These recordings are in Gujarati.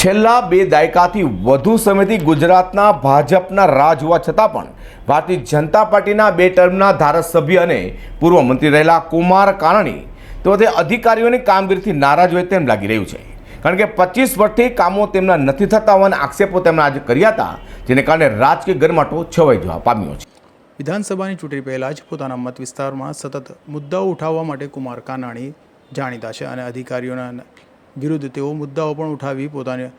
છેલ્લા બે દાયકાથી વધુ સમયથી ગુજરાતના ભાજપના રાજ હોવા છતાં પણ ભારતીય જનતા પાર્ટીના બે ટર્મના ધારાસભ્ય અને પૂર્વ મંત્રી રહેલા કુમાર કાનાણી તો તે અધિકારીઓની કામગીરીથી નારાજ હોય તેમ લાગી રહ્યું છે. કારણ કે પચીસ વર્ષથી કામો તેમના નથી થતા હોવાના આક્ષેપો તેમણે આજે કર્યા હતા, જેને કારણે રાજકીય ગરમાટો છવાઈ જવા પામ્યો છે. વિધાનસભાની ચૂંટણી પહેલાં જ પોતાના મત વિસ્તારમાં સતત મુદ્દાઓ ઉઠાવવા માટે કુમાર કાનાણી જાણીતા છે અને અધિકારીઓના વિરુદ્ધ તેઓ મુદ્દાઓ પણ ઉઠાવી પોતાને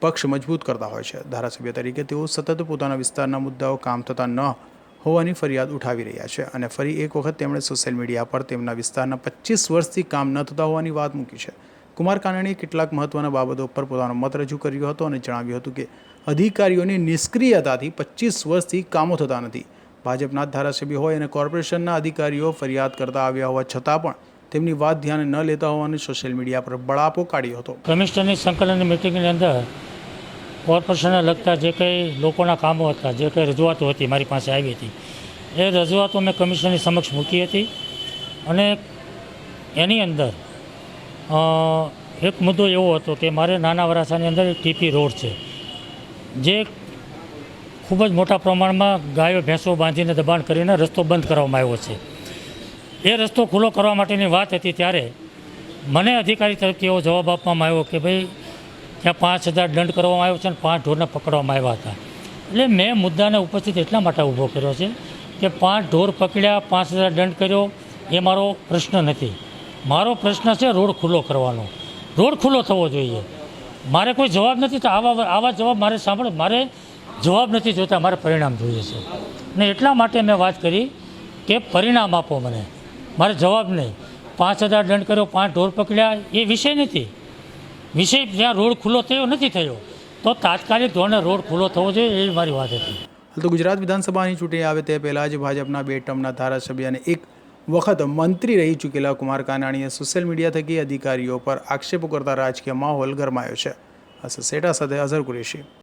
પક્ષ મજબૂત કરતા હોય છે. ધારાસભ્ય તરીકે તેઓ સતત પોતાના વિસ્તારના મુદ્દાઓ કામ થતા ન હોવાની ફરિયાદ ઉઠાવી રહ્યા છે અને ફરી એક વખત તેમણે સોશિયલ મીડિયા પર તેમના વિસ્તારના પચીસ વર્ષથી કામ ન થતા હોવાની વાત મૂકી છે. કુમાર કાનાણીએ કેટલાક મહત્ત્વના બાબતો પર પોતાનો મત રજૂ કર્યો હતો અને જણાવ્યું હતું કે, અધિકારીઓની નિષ્ક્રિયતાથી પચીસ વર્ષથી કામો થતા નથી. ભાજપના ધારાસભ્ય હોય અને કોર્પોરેશનના અધિકારીઓ ફરિયાદ કરતા આવ્યા હોવા છતાં પણ તેમની વાત ધ્યાને ન લેતા હોવાની સોશિયલ મીડિયા પર બળાપો કાઢ્યો હતો. કમિશનરની સંકલનની મિટિંગની અંદર કોર્પોરેશનને લગતા જે કંઈ લોકોના કામો હતા, જે કંઈ રજૂઆતો હતી મારી પાસે આવી હતી, એ રજૂઆતો મેં કમિશનની સમક્ષ મૂકી હતી અને એની અંદર એક મુદ્દો એવો હતો કે મારે નાના વરાસાની અંદર ટીપી રોડ છે, જે ખૂબ જ મોટા પ્રમાણમાં ગાયો, ભેંસો બાંધીને દબાણ કરીને રસ્તો બંધ કરવામાં આવ્યો છે. એ રસ્તો ખુલ્લો કરવા માટેની વાત હતી ત્યારે મને અધિકારી તરફથી એવો જવાબ આપવામાં આવ્યો કે ભાઈ, ત્યાં પાંચ હજાર દંડ કરવામાં આવ્યો છે અને પાંચ ઢોરને પકડવામાં આવ્યા હતા. એટલે મેં મુદ્દાને ઉપસ્થિત એટલા માટે ઊભો કર્યો છે કે પાંચ ઢોર પકડ્યા, પાંચ હજાર દંડ કર્યો, એ મારો પ્રશ્ન નથી. મારો પ્રશ્ન છે રોડ ખુલ્લો કરવાનો. રોડ ખુલ્લો થવો જોઈએ. મારે કોઈ જવાબ નથી તો આવા આવા જવાબ મારે સાંભળ, મારે જવાબ નથી જોતા, મારે પરિણામ જોઈએ છે. ને એટલા માટે મેં વાત કરી કે પરિણામ આપો મને. મારે જવાબ નહીં. પાંચ હજાર દંડ કર્યો, પાંચ ઢોર પકડ્યા, એ વિષય નથી. વિષય જ્યાં રોડ ખુલ્લો થયો, નથી થયો. તો તાત્કાલિક ધોરણે રોડ ખુલ્લો થવો જોઈએ, એ મારી વાત હતી. હાલ તો ગુજરાત વિધાનસભાની ચૂંટણી આવે તે પહેલાં જ ભાજપના બે ટર્મના ધારાસભ્ય અને એક વખત મંત્રી રહી ચૂકેલા કુમાર કાનાણીએ સોશિયલ મીડિયા થકી અધિકારીઓ પર આક્ષેપો કરતા રાજકીય માહોલ ગરમાયો છે. અસ સેટા સાથે અઝર કુરેશી.